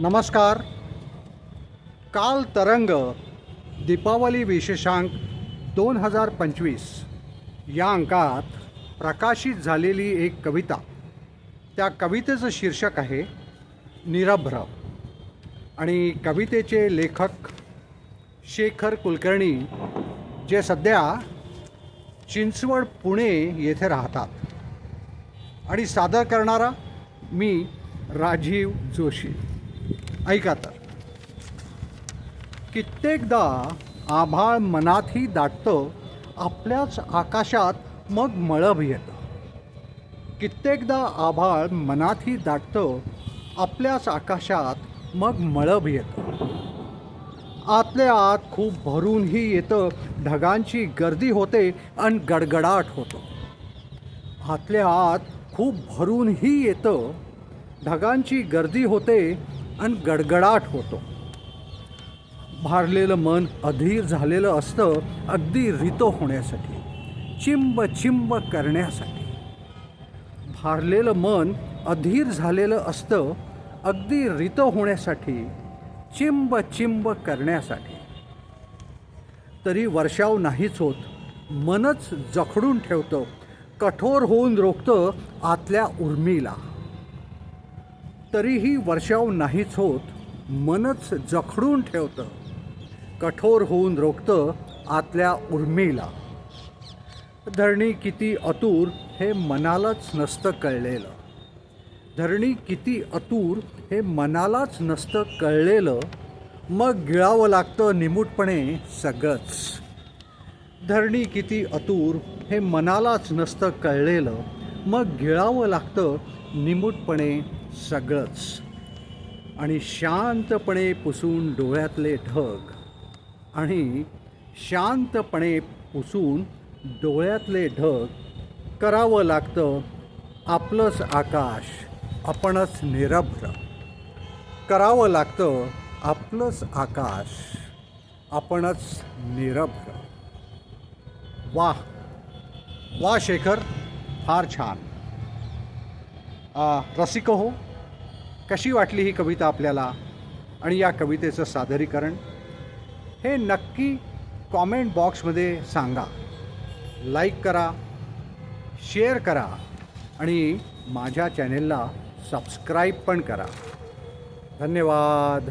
नमस्कार. काल तरंग दीपावली विशेषांक दोन हजार पंचवीस. या अंकात प्रकाशित झालेली एक कविता. त्या कवितेचं शीर्षक आहे निरभ्र. आणि कवितेचे लेखक शेखर कुलकर्णी जे सध्या चिंचवड पुणे येथे राहतात. आणि सादर करणारा मी राजीव जोशी. ऐका तर कित्येकदा आभाळ मनातही दाटतं आपल्याच आकाशात मग मळभ येतं. कित्येकदा आभाळ मनातही दाटतं आपल्याच आकाशात मग मळभ येतं. आतल्या आत खूप भरूनही येतं ढगांची गर्दी होते आणि गडगडाट होतो. आतल्या आत खूप भरूनही येतं ढगांची गर्दी होते आणि गडगडाट होतो. भारलेलं मन अधीर झालेलं असतं अगदी रितो होण्यासाठी चिंब चिंब करण्यासाठी. भारलेलं मन अधीर झालेलं असतं अगदी रित होण्यासाठी चिंब चिंब करण्यासाठी. तरी वर्षाव नाहीच होत मनच जखडून ठेवतं कठोर होऊन रोखतं आतल्या उर्मीला. तरीही वर्षाव नाहीच होत मनच जखडून ठेवतं. कठोर होऊन रोखतं आतल्या उर्मीला. धरणी किती अतूर हे मनालाच नसतं कळलेलं. धरणी किती अतूर हे मनालाच नसतं कळलेलं मग गिळावं लागतं निमूटपणे सगळंच. धरणी किती अतूर हे मनालाच नसतं कळलेलं मग गिळावं लागतं निमूटपणे सगळंच. आणि शांतपणे पुसून डोळ्यातले ढग आणि शांतपणे पुसून डोळ्यातले ढग करावं लागतं आपलंच आकाश आपणच निरभ्र. करावं लागतं आपलंच आकाश आपणच निरभ्र. वाह! वा शेखर फार छान. रसिक हो. कशी वाटली ही कविता आपल्याला आणि या कवितेचं सादरीकरण? हे नक्की कॉमेंट बॉक्समध्ये सांगा. लाईक करा शेअर करा आणि माझ्या चॅनेलला सबस्क्राईब पण करा. धन्यवाद.